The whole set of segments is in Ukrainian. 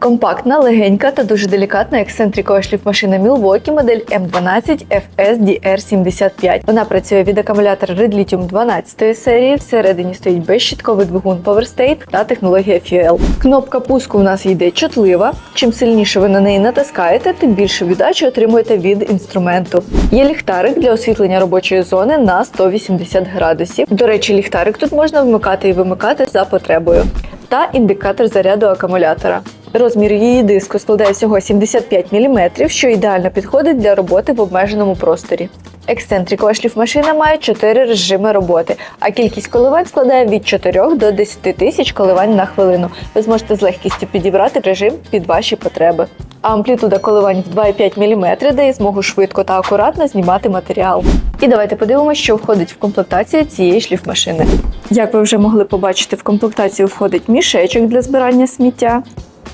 Компактна, легенька та дуже делікатна ексцентрикова шліфмашина Milwaukee модель M12 FS DR75. Вона працює від акумулятора Red Lithium 12 серії. Всередині стоїть безщітковий двигун PowerState та технологія FUEL. Кнопка пуску у нас йде чутлива. Чим сильніше ви на неї натискаєте, тим більше віддачі отримуєте від інструменту. Є ліхтарик для освітлення робочої зони на 180 градусів. До речі, ліхтарик тут можна вмикати і вимикати за потребою. Та індикатор заряду акумулятора. Розмір її диску складає всього 75 мм, що ідеально підходить для роботи в обмеженому просторі. Ексцентрикова шліфмашина має 4 режими роботи, а кількість коливань складає від 4 до 10 тисяч коливань на хвилину. Ви зможете з легкістю підібрати режим під ваші потреби. Амплітуда коливань в 2,5 мм дає змогу швидко та акуратно знімати матеріал. І давайте подивимося, що входить в комплектацію цієї шліфмашини. Як ви вже могли побачити, в комплектацію входить мішечок для збирання сміття,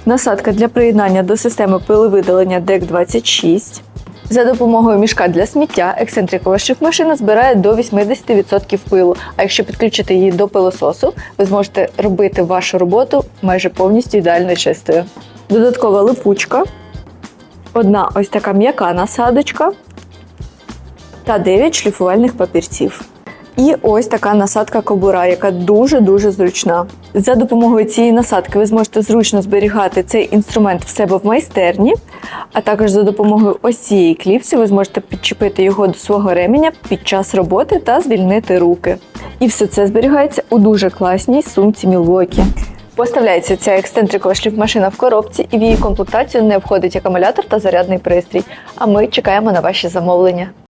насадка для приєднання до системи пиловидалення DEC 26. За допомогою мішка для сміття ексцентрикова шліфмашина збирає до 80% пилу. А якщо підключити її до пилососу, ви зможете робити вашу роботу майже повністю ідеально чистою. Додаткова липучка, одна ось така м'яка насадочка та 9 шліфувальних папірців. І ось така насадка кобура, яка дуже-дуже зручна. За допомогою цієї насадки ви зможете зручно зберігати цей інструмент в себе в майстерні, а також за допомогою ось цієї кліпси ви зможете підчепити його до свого ременя під час роботи та звільнити руки. І все це зберігається у дуже класній сумці Milwaukee. Поставляється ця ексцентрикова шліфмашина в коробці, і в її комплектацію не входить акумулятор та зарядний пристрій. А ми чекаємо на ваші замовлення.